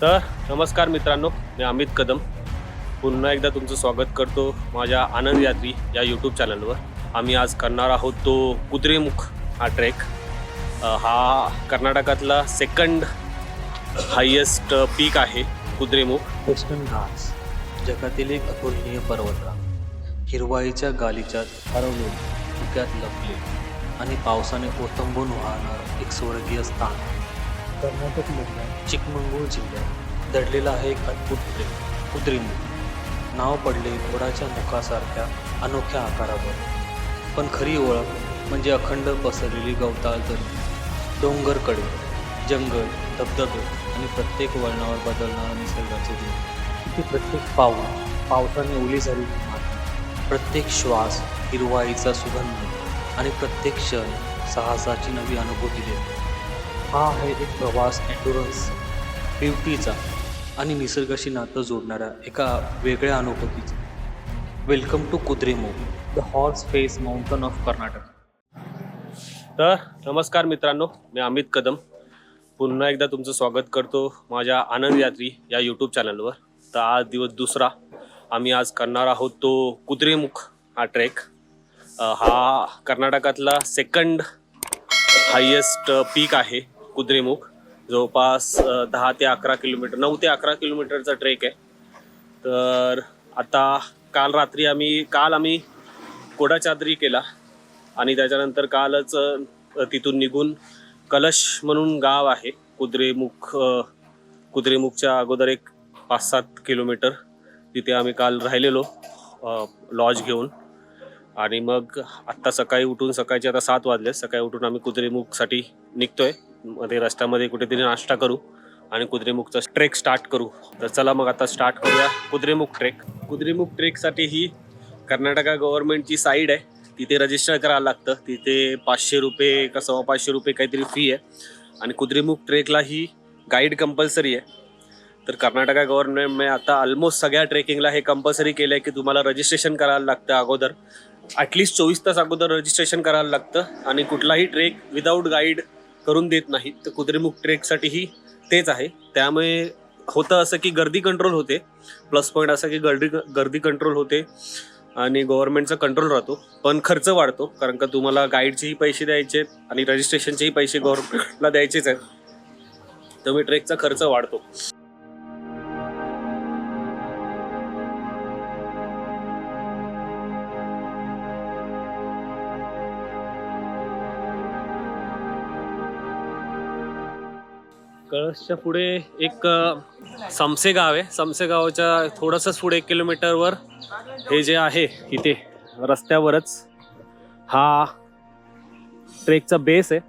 तर नमस्कार मित्रांनो मी अमित कदम. पुन्हा एकदा तुमचं स्वागत करतो माझ्या आनंद यात्री या यूट्यूब चॅनलवर आम्ही आज करणार आहोत तो कुत्रेमुख हा ट्रेक हा कर्नाटकातला सेकंड हायेस्ट पीक आहे कुद्रेमुख वेस्टर्न घाट्स जगातील एक अतुलनीय पर्वतरांग. हिरवाईच्या गालिच्यात हरवले धुक्यात लपले आणि पावसाने ओथंबून वाहणार एक स्वर्गीय स्थान. कर्नाटकमधल्या चिकमंगळूर जिल्ह्यात दडलेला आहे एक अद्भुत प्रेम कुत्रीमुख नाव पडले घोडाच्या मुखासारख्या अनोख्या आकारावर. पण खरी ओळख म्हणजे अखंड पसरलेली गवताळ दरी डोंगरकडे जंगल धबधबे आणि प्रत्येक वळणावर बदलणारा निसर्गाचे दिन तिथे प्रत्येक पाऊल पावसाने ओली झाली प्रत्येक श्वास हिरवाईचा सुगंध आणि प्रत्येक क्षण साहसाची नवी अनुभूती देतो. हा आहे एक प्रवास एन्डुरन्स ब्युटीचा आणि निसर्गाशी नातं जोडणाऱ्या एका वेगळ्या अनुभूतीचा. Welcome to Kudremukh the horse face mountain of Karnataka तर नमस्कार मित्रांनो मी अमित कदम. पुन्हा एकदा तुमचं स्वागत करतो माझ्या आनंद यात्री या यूट्यूब चॅनलवर तर आज दिवस दुसरा. आम्ही आज करणार आहोत तो कुत्रेमुख हा ट्रेक हा कर्नाटकातला सेकंड हायेस्ट पीक आहे. कुद्रेमुख. जवळपास दहा ते अकरा किलोमीटर नऊ ते अकरा किलोमीटरचा ट्रेक आहे. तर आता काल रात्री आम्ही काल आम्ही कोडाचादरी केला आणि त्याच्यानंतर कालच तिथून निघून कलश म्हणून गाव आहे कुद्रेमुख कुद्रेमुखच्या अगोदर एक पाच सात किलोमीटर तिथे आम्ही काल राहिलेलो लॉज घेऊन. आणि मग आत्ता सकाळी उठून सकाळचे आता सात वाजले सकाळी उठून आम्ही कुद्रेमुखसाठी निघतोय. मध्ये रस्त्यामध्ये कुठेतरी नाश्ता करू आणि कुद्रेमुखचा ट्रेक स्टार्ट करू. तर चला मग आता स्टार्ट करूया कुद्रेमुख ट्रेक कुद्रेमुख ट्रेकसाठी ही कर्नाटका गव्हर्नमेंटची साईड आहे. तिथे रजिस्टर करायला लागतं. तिथे पाचशे रुपये का सव्वा पाचशे रुपये काहीतरी फी आहे. आणि कुद्रेमुख ट्रेकला ही गाईड कंपल्सरी आहे. तर कर्नाटका गव्हर्नमेंटने आता ऑलमोस्ट सगळ्या ट्रेकिंगला हे कंपल्सरी केलं आहे की तुम्हाला रजिस्ट्रेशन करायला लागतं अगोदर. ॲटलिस्ट चोवीस तास अगोदर रजिस्ट्रेशन करायला लागतं. आणि कुठलाही ट्रेक विदाऊट गाईड करून देत नाही तर कुद्रेमुख ट्रेकसाठीही तेच आहे. त्यामुळे होतं असं की गर्दी कंट्रोल होते. प्लस पॉईंट असं की गर्दी गर्दी कंट्रोल होते आणि गव्हर्नमेंटचा कंट्रोल राहतो. पण खर्च वाढतो. कारण का तुम्हाला गाईडचेही पैसे द्यायचे आहेत आणि रजिस्ट्रेशनचेही पैसे गव्हर्नमेंटला द्यायचेच आहेत. त्यामुळे ट्रेकचा खर्च वाढतो. कळसच्या पुढे एक समसे गाव आहे. समसे गावाच्या थोडंसंच पुढे एक किलोमीटरवर हे जे आहे इथे रस्त्यावरच हा ट्रेकचा बेस आहे.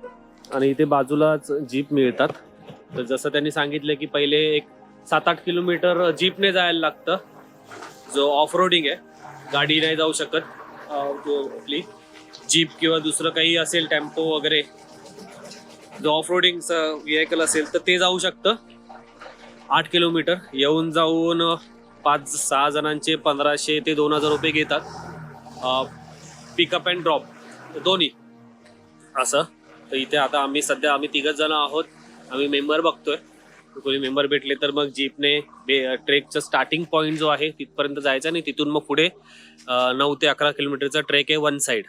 आणि इथे बाजूलाच जीप मिळतात. तर जसं त्यांनी सांगितलं की पहिले एक सात आठ किलोमीटर जीपने जायला लागतं. जो ऑफ रोडिंग आहे गाडी नाही जाऊ शकत. आपली जीप किंवा दुसरं काही असेल टेम्पो वगैरे जो ऑफ रोडिंगचं व्हेकल असेल तर ते जाऊ शकतं. आठ किलोमीटर येऊन जाऊन पाच सहा जणांचे पंधराशे ते दोन हजार रुपये घेतात. पिकअप अँड ड्रॉप दोन्ही. असं. तर इथे आता आम्ही सध्या आम्ही तिघच जण आहोत. आम्ही मेंबर बघतोय. कोणी मेंबर भेटले तर मग जीपने ट्रेकचं स्टार्टिंग पॉईंट जो आहे तिथपर्यंत जायचा आणि तिथून मग पुढे नऊ ते अकरा किलोमीटरचा ट्रेक आहे वन साईड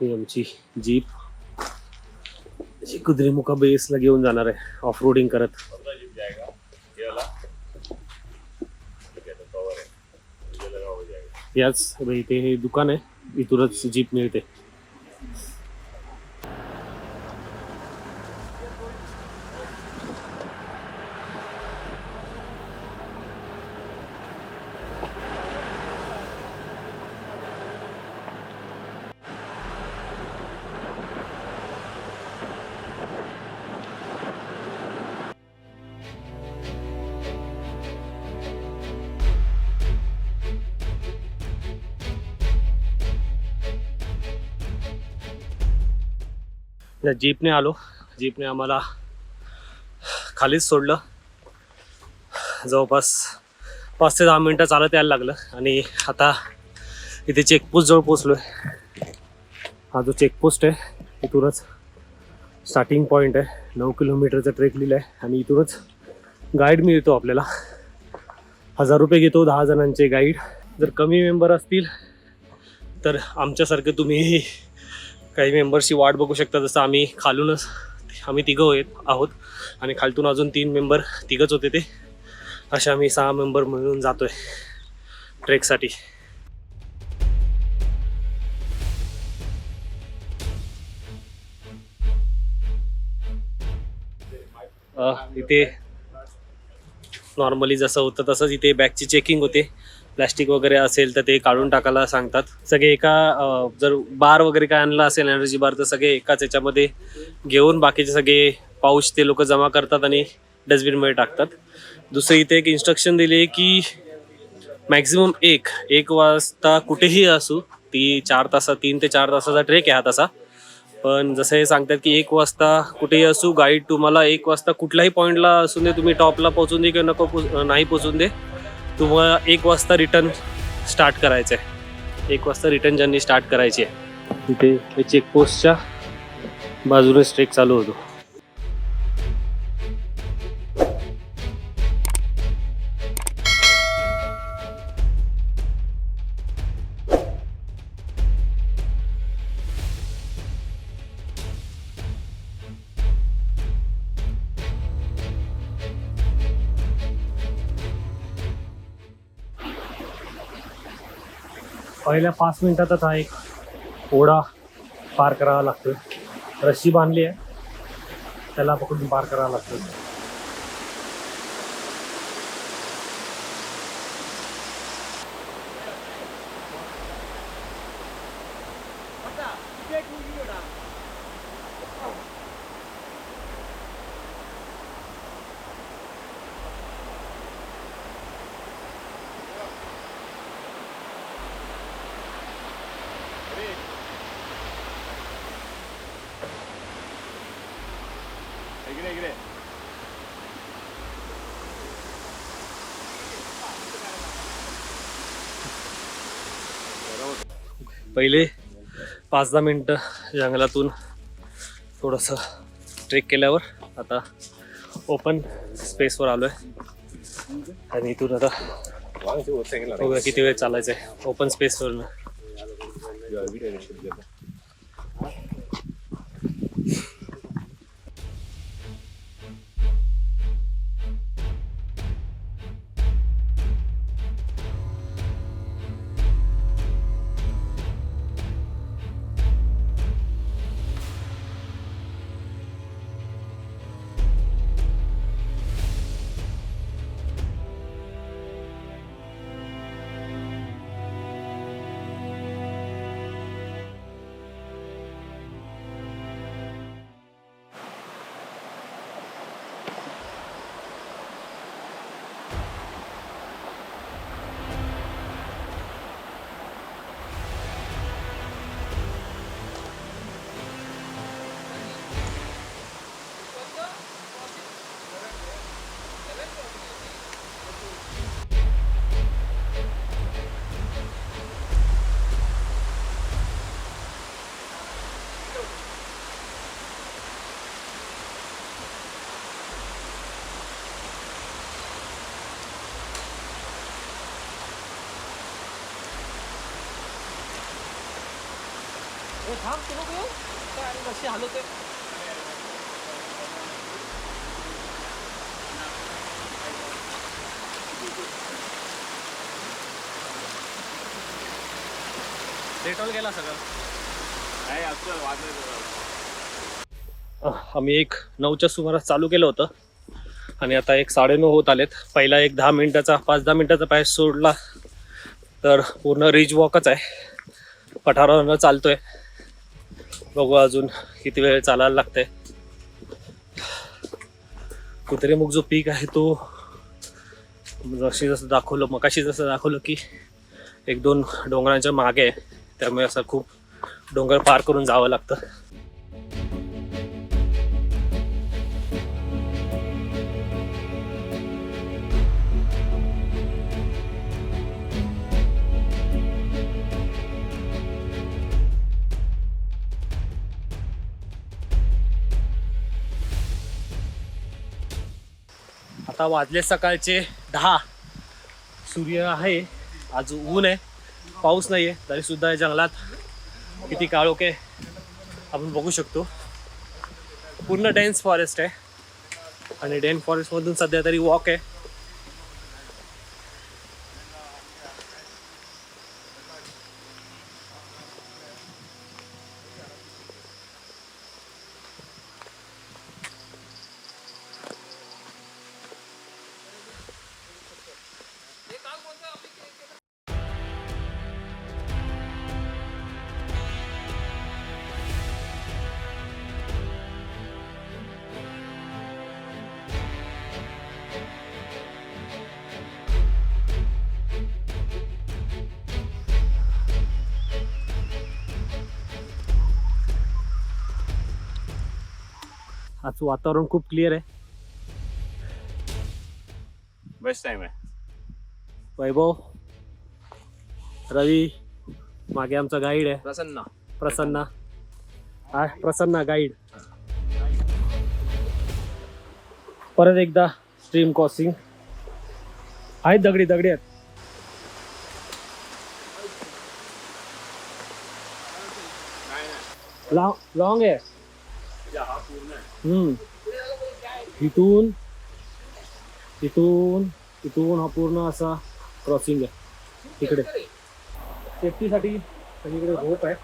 ही आमची जीप. अशी कुद्रेमुखा बेसला घेऊन जाणार आहे. ऑफ रोडिंग करत. याच इथे हे दुकान आहे. इथूनच जीप मिळते. या जीपने आलो. जीपने आम्हाला खालीच सोडलं. जवळपास पाच ते दहा मिनटं चालत यायला लागलं आणि आता इथे चेकपोस्ट जवळ पोचलो आहे हा जो चेकपोस्ट आहे इथूनच स्टार्टिंग पॉईंट आहे. नऊ किलोमीटरचा ट्रेक लिहिलं आहे आणि इथूनच गाईड मिळतो आपल्याला. हजार रुपये घेतो दहा जणांचे गाईड जर कमी मेंबर असतील तर आमच्यासारखे तुम्ही काही मेंबरची वाट बघू शकता जसं आम्ही खालूनच आम्ही तिघं होत आहोत. आणि खालतून अजून तीन मेंबर तिघंच होते ते. असे आम्ही सहा मेंबर मिळून जातोय ट्रेकसाठी. इथे नॉर्मली जसं होतं तसंच इथे बॅगची चेकिंग होते. प्लॅस्टिक वगैरे असेल तर ते काढून टाकायला सांगतात. सगळे एका जर बार वगैरे काय आणला असेल एनर्जी बार तर सगळे एकाच याच्यामध्ये घेऊन बाकीचे सगळे पाऊच ते लोक जमा करतात आणि डस्टबिनमध्ये टाकतात. दुसरं इथे एक इन्स्ट्रक्शन दिली की मॅक्झिमम एक एक वाजता कुठेही असू ती चार तासा तीन ते चार तासाचा ट्रेक आहे हा तसा. पण जसं हे सांगतात की एक वाजता कुठेही असू गाईड तुम्हाला एक वाजता कुठल्याही पॉईंटला असून दे तुम्ही टॉपला पोहोचून दे किंवा नको नाही पोचून दे. तुम्हाला एक वाजता रिटर्न स्टार्ट करायचं आहे एक वाजता रिटर्न जर्नी स्टार्ट करायची आहे. तिथे चेकपोस्टच्या बाजूने स्ट्रेक चालू होतो. पहिल्या पाच मिनिटातच हा एक ओढा पार करावा लागतो रस्सी बांधली आहे. त्याला पकडून पार करावा लागतो पहिले पाच दहा मिनटं जंगलातून थोडंसं ट्रेक केल्यावर आता ओपन स्पेसवर आलो आहे आणि इथून आता बघूया किती वेळ चालायचं आहे ओपन स्पेसवरनं डेटॉल गेला सगळं. आम्ही एक नऊच्या सुमारास चालू केलं होतं. आणि आता एक साडेनऊ होत आलेत. पहिला एक दहा मिनिटाचा पाच दहा मिनिटाचा पॅच सोडला तर पूर्ण रिच वॉकच आहे. पठारावरनं चालतोय. बघू अजून किती वेळ चालायला लागतंय. कुत्रेमुख जो पीक आहे तो जशी जसं दाखवलं मकाशी जसं दाखवलं की एक दोन डोंगरांच्या मागे आहे. त्यामुळे असं खूप डोंगर पार करून जावं लागतं. आता वाजले सकाळचे दहा. सूर्य आहे. आज ऊन आहे. पाऊस नाही आहे तरी सुद्धा या जंगलात किती काळोखे आपण बघू शकतो. पूर्ण डेन्स फॉरेस्ट आहे. आणि डेन फॉरेस्टमधून सध्या तरी वॉक आहे. आज वातावरण खूप क्लिअर आहे. बेस्ट टाइम आहे. वैभव रवी मागे आमचा गाईड आहे. प्रसन्न. प्रसन्ना. हा प्रसन्ना गाईड परत एकदा स्ट्रीम क्रॉसिंग आहेत दगडी दगडी आहेत. लॉंग आहे. हम्म. इथून इथून इथून हा पूर्ण असा क्रॉसिंग आहे. तिकडे सेफ्टीसाठी सगळीकडे रोप आहे.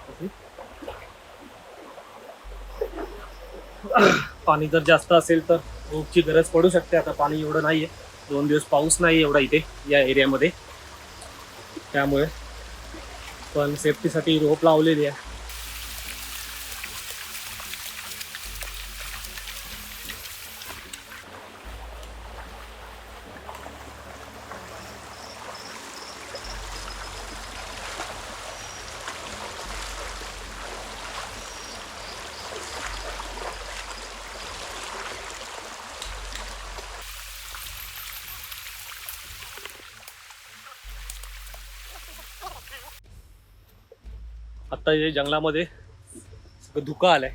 पाणी जर जास्त असेल तर रोपची गरज पडू शकते. आता पाणी एवढं नाही आहे दोन दिवस पाऊस नाही एवढा इथे या एरियामध्ये त्यामुळे. पण सेफ्टीसाठी रोप लावलेली आहे. आता जे जंगलामध्ये सगळं आलाय आलंय.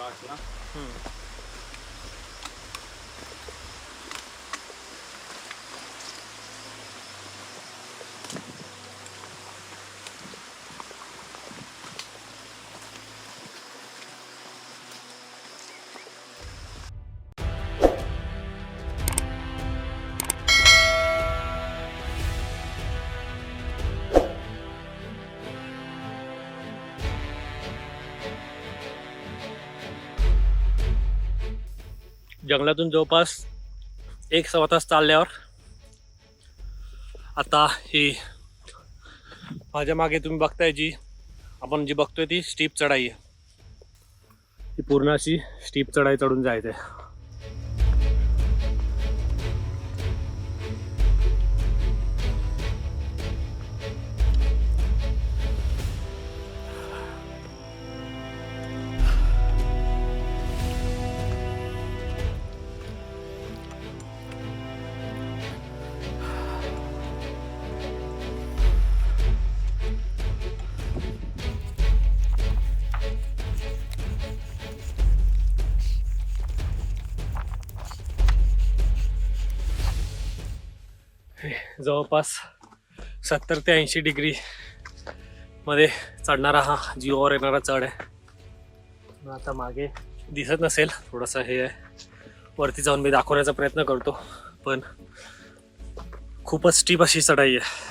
असला जंगलातून जवळपास एक सव्वा तास चालल्यावर आता ही माझ्या मागे तुम्ही बघताय जी आपण जी बघतोय ती स्टीप चढाई आहे. ती पूर्ण अशी स्टीप चढाई चढून जायचंय. जवळपास सत्तर ते ऐंशी डिग्री मध्ये चढणारा हा जीवावर येणारा चढ आहे. आता मागे दिसत नसेल थोडंसं हे आहे. वरती जाऊन मी दाखवण्याचा प्रयत्न करतो पण खूपच स्टीप अशी चढाई आहे.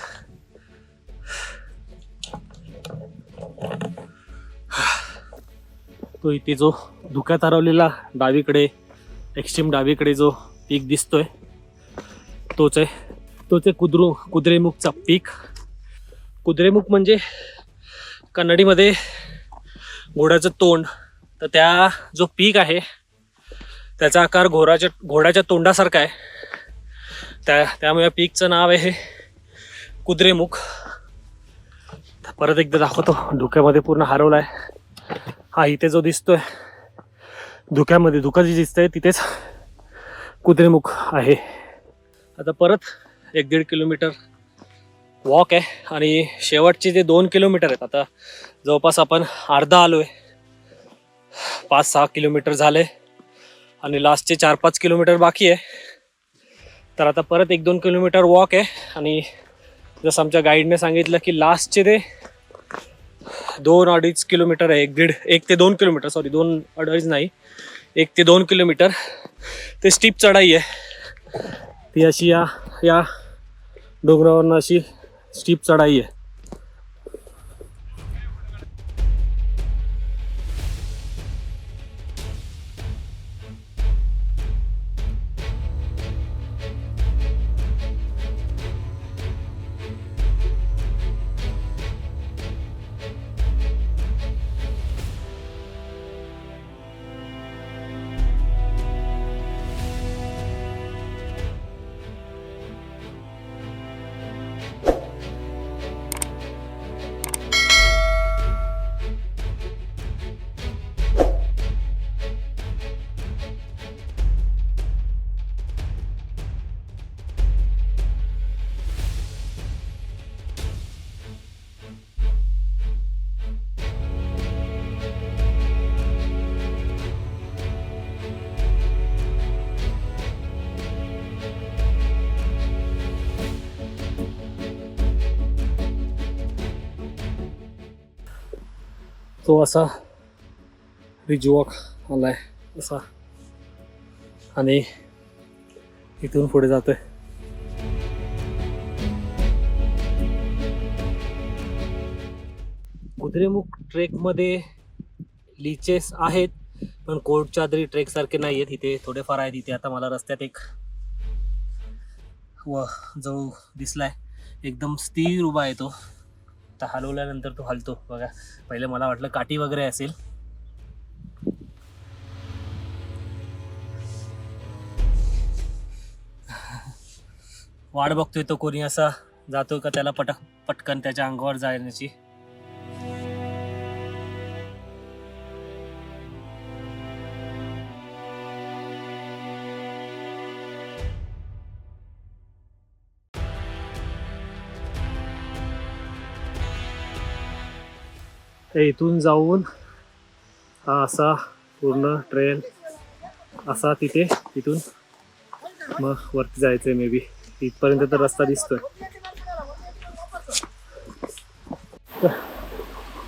तो इथे जो धुक्यात हरवलेला डावीकडे एक्स्ट्रीम डावीकडे जो पीक दिसतोय तोच आहे. तोच आहे कुद्रू कुद्रेमुखचा पीक. कुद्रेमुख म्हणजे कन्नडीमध्ये घोड्याचं तोंड. तर त्या जो पीक आहे त्याचा आकार घोराच्या घोड्याच्या तोंडासारखा आहे. त्या त्यामुळे या पीकचं नाव आहे कुद्रेमुख. परत एकदा दाखवतो. धुक्यामध्ये पूर्ण हरवलाय. हा इथे जो दिसतोय धुक्यामध्ये धुका जी दिसतंय तिथेच कुद्रेमुख आहे. आता परत एक दीड किलोमीटर वॉक आहे. आणि शेवटचे जे दोन किलोमीटर आहेत आता जवळपास आपण अर्धा आलो आहे पाच सहा किलोमीटर झाले. आणि लास्टचे चार पाच किलोमीटर बाकी आहे. तर आता परत एक दोन किलोमीटर वॉक आहे. आणि जसं आमच्या गाईडने सांगितलं की लास्टचे ते दोन अडीच किलोमीटर आहे. एक दीड एक ते दोन किलोमीटर सॉरी दोन अडीच नाही. एक ते दोन किलोमीटर. ते स्टीप चढाई आहे. ती अशी या या डोंगरावरनं अशी स्टीप चढाई आहे. तो असा रिजवॉक आलाय असा. आणि इथून पुढे जातोय. कुद्रेमुख ट्रेकमध्ये लिचेस आहेत पण कोट चादरी ट्रेक सारखे नाही आहेत इथे थोडेफार आहेत. इथे आता मला रस्त्यात एक व जवळ दिसलाय. एकदम स्थिर उभा आहे तो. आता हलवल्यानंतर तो हलतो. बघा पहिले मला वाटलं काठी वगैरे असेल. वाट बघतोय तो कोणी असा जातो का त्याला पटक पटकन त्याच्या अंगावर जाण्याची. त्या इथून जाऊन हा असा पूर्ण ट्रेल असा तिथे तिथून मग वरती जायचंय मे बी इथपर्यंत तर रस्ता दिसतोय.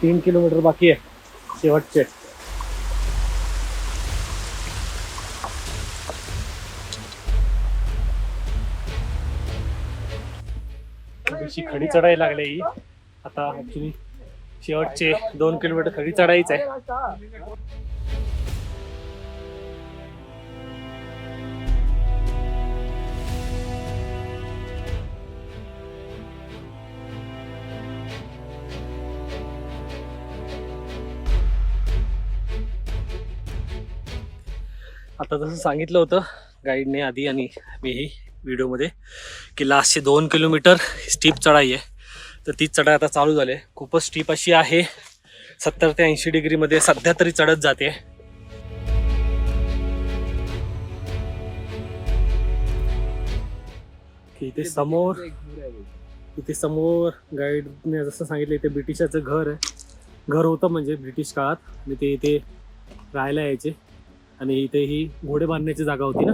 तीन किलोमीटर बाकी आहे शेवटचे. खडी चढायला लागली ही. आता ऍक्च्युली शेवटचे दोन किलोमीटर खरी चढायचं आहे. आता जसं सांगितलं होतं गाईडने आधी आणि मीही व्हिडिओमध्ये की लास्टचे दोन किलोमीटर स्टीप चढाई आहे. तर ती चढाई आता चालू झाली आहे. खूपच स्टीप अशी आहे. सत्तर ते ऐंशी डिग्रीमध्ये सध्या तरी चढत जाते. की इथे समोर इथे समोर गाईडने जसं सांगितलं इथे ब्रिटिशाचं घर आहे. घर होतं म्हणजे ब्रिटिश काळात. आणि ते इथे राहायला यायचे. आणि इथे ही घोडे बांधण्याची जागा होती ना?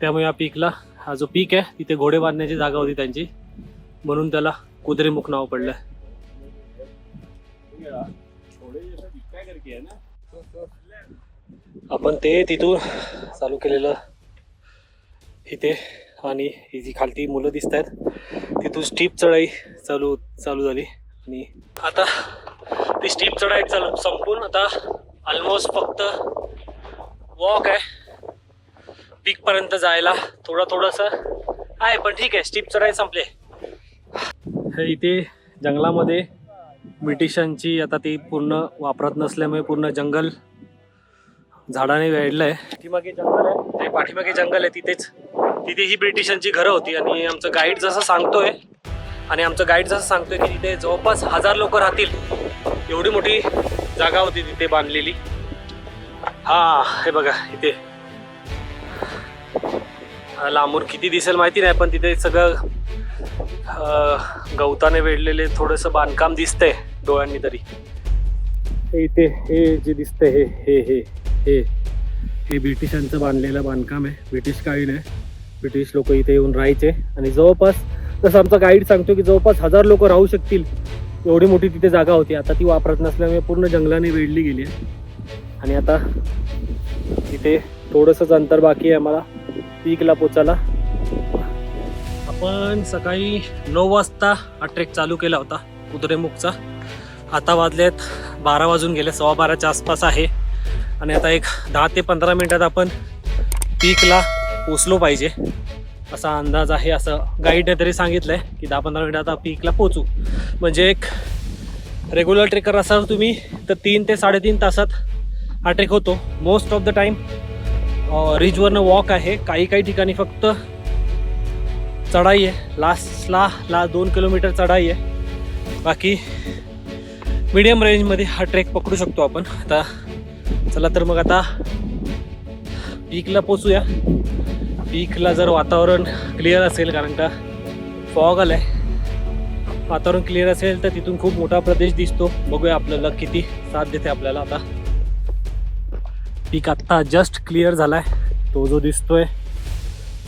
त्यामुळे या पीकला हा जो पीक आहे तिथे घोडे बांधण्याची जागा होती त्यांची. म्हणून त्याला कुद्रेमुख नाव पडलं. आपण ते तिथून चालू केलेलं इथे आणि ही जी खालती मुलं दिसत आहेत तिथून स्टीप चढाई चालू चालू झाली. आणि आता ती स्टीप चढाई चालू संपून आता ऑलमोस्ट फक्त वॉक आहे. पीक पर्यंत जायला थोडं थोडंसं आहे पण ठीक आहे स्टीप चढाई संपले. इथे जंगलामध्ये ब्रिटिशांची आता ती पूर्ण वापरत नसल्यामुळे पूर्ण जंगल झाडाने वेढलं आहे पाठीमागे जंगल आहे. ते पाठीमागे जंगल आहे तिथेच. तिथे ही ब्रिटिशांची घरं होती आणि आमचं गाईड जसं सांगतोय आणि आमचं गाईड जसं सांगतोय की तिथे जवळपास हजार लोक राहतील. एवढी मोठी जागा होती तिथे बांधलेली. हा हे बघा इथे. लांबून किती दिसेल माहिती नाही पण तिथे सगळं गवताने वेढलेले थोडंसं बांधकाम दिसतंय डोळ्यांनी तरी. हे इथे हे जे दिसतंय हे हे हे हे हे ब्रिटिशांचं बांधलेलं बांधकाम आहे. ब्रिटिश काळीन आहे. ब्रिटिश लोक इथे येऊन राहायचे. आणि जवळपास जसं आमचा गाईड सांगतो की जवळपास हजार लोक राहू शकतील. एवढी मोठी तिथे जागा होती. आता ती वापरत नसल्यामुळे पूर्ण जंगलाने वेढली गेली आहे. आणि आता तिथे थोडंसंच अंतर बाकी आहे आम्हाला. पीकला पोचायला. आपण सकाळी नऊ वाजता हा ट्रेक चालू केला होता उदरेमुखचा आता वाजलेत बारा वाजून गेले सव्वा बाराच्या आसपास आहे. आणि आता एक दहा ते पंधरा मिनटात आपण पीकला पोचलो पाहिजे. असा अंदाज आहे असं गाईडने तरी सांगितलं आहे की दहा पंधरा मिनटात आता पीकला पोचू म्हणजे एक रेग्युलर ट्रेकर असाल तुम्ही तर तीन ते साडेतीन तासात हा ट्रेक होतो. मोस्ट ऑफ द टाईम रिजवरनं वॉक आहे. काही काही ठिकाणी फक्त चढाई आहे. लास्टला ला दोन किलोमीटर चढाई आहे. बाकी मीडियम रेंजमध्ये हा ट्रेक पकडू शकतो आपण. आता चला तर मग आता पीकला पोचूया. पीकला जर वातावरण क्लिअर असेल कारण का फॉग आलाय. वातावरण क्लिअर असेल तर तिथून खूप मोठा प्रदेश दिसतो. बघूया आपल्याला किती साथ देते आपल्याला आता. पीक आत्ता जस्ट क्लिअर झाला आहे तो जो दिसतोय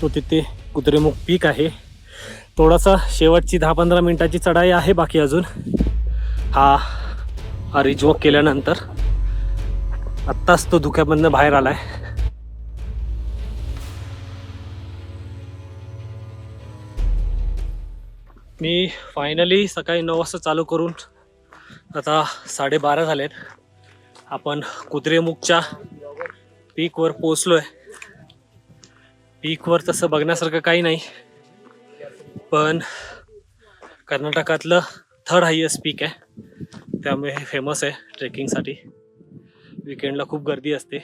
तो तिथे कुत्रेमुख पीक आहे. थोडासा शेवटची दहा पंधरा मिनिटाची चढाई आहे बाकी अजून. हा हा रिजवॉक केल्यानंतर. आत्ताच तो धुक्यामधनं बाहेर आलाय. मी फायनली सकाळी नऊ वाजता चालू करून आता साडेबारा झालेत. आपण कुत्रेमुखच्या पीकवर पोचलोय पीकवर तसं बघण्यासारखं काही नाही. पण कर्नाटकातलं थर्ड हायेस्ट पीक आहे. त्यामुळे हे फेमस आहे ट्रेकिंगसाठी विकेंडला खूप गर्दी असते.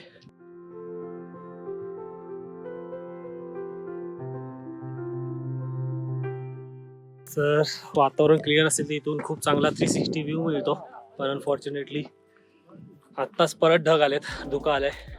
तर वातावरण क्लिअर असेल तर इथून खूप चांगला थ्री सिक्स्टी व्ह्यू मिळतो. पण अनफॉर्च्युनेटली आत्ताच परत ढग आलेत धुकं आहे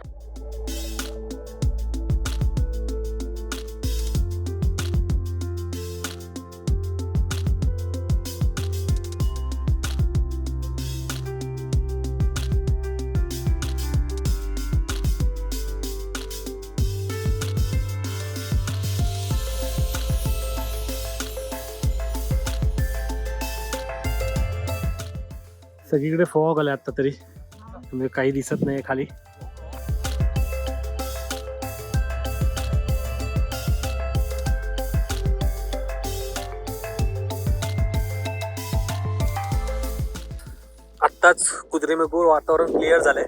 सगळीकडे फॉग आले आता तरी. म्हणजे काही दिसत नाही खाली. आत्ताच कुद्रेमेपूर वातावरण क्लिअर झालंय.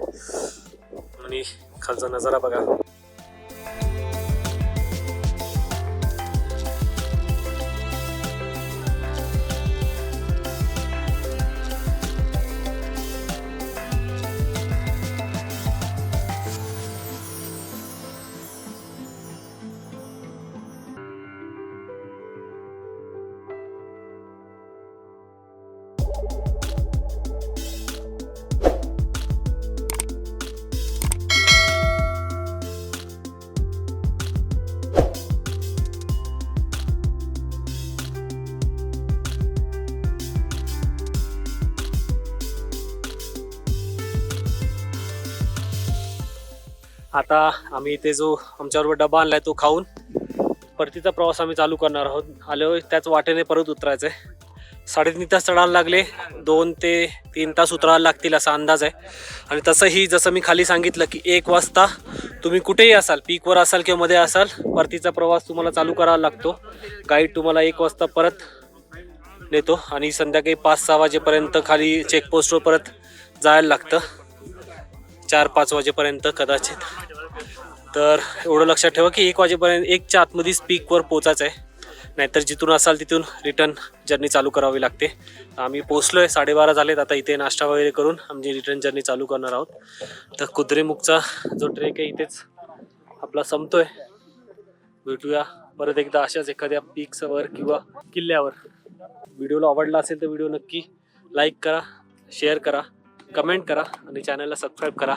आणि खालचा नजारा बघा. आता आम्ही इथे जो आमच्याबरोबर डबा आणलाय तो खाऊन परतीचा प्रवास आम्ही चालू करणार आहोत. आलो त्याच वाटेने परत उतरायचंय. साडेतीन तास चढायला लागले. दोन ते तीन तास उतरायला लागतील असा अंदाज आहे. आणि तसंही जसं मी खाली सांगितलं की एक वाजता तुम्ही कुठेही असाल पीकवर असाल किंवा मध्ये असाल परतीचा प्रवास तुम्हाला चालू करावा लागतो. गाईड तुम्हाला एक वाजता परत नेतो आणि संध्याकाळी पाच सहा वाजेपर्यंत खाली चेकपोस्टवर परत जायला लागतं. चार पाच वाजेपर्यंत कदाचित. तर एवढं लक्षात ठेवा की एक वाजेपर्यंत एकच्या आतमध्ये स्पीकवर पोचायचं आहे. नाहीतर जिथून असाल तिथून रिटर्न जर्नी चालू करावी लागते. आम्ही पोचलो आहे साडेबारा झालेत आता इथे नाश्ता वगैरे करून आमची रिटर्न जर्नी चालू करणार आहोत. तर कुद्रेमुखचा जो ट्रेक आहे इथेच आपला संपतोय. भेटूया परत एकदा अशाच एखाद्या पीक्सवर किंवा किल्ल्यावर. व्हिडिओला आवडला असेल तर व्हिडिओ नक्की लाईक करा शेअर करा. कमेंट करा आणि चॅनलला सबस्क्राईब करा.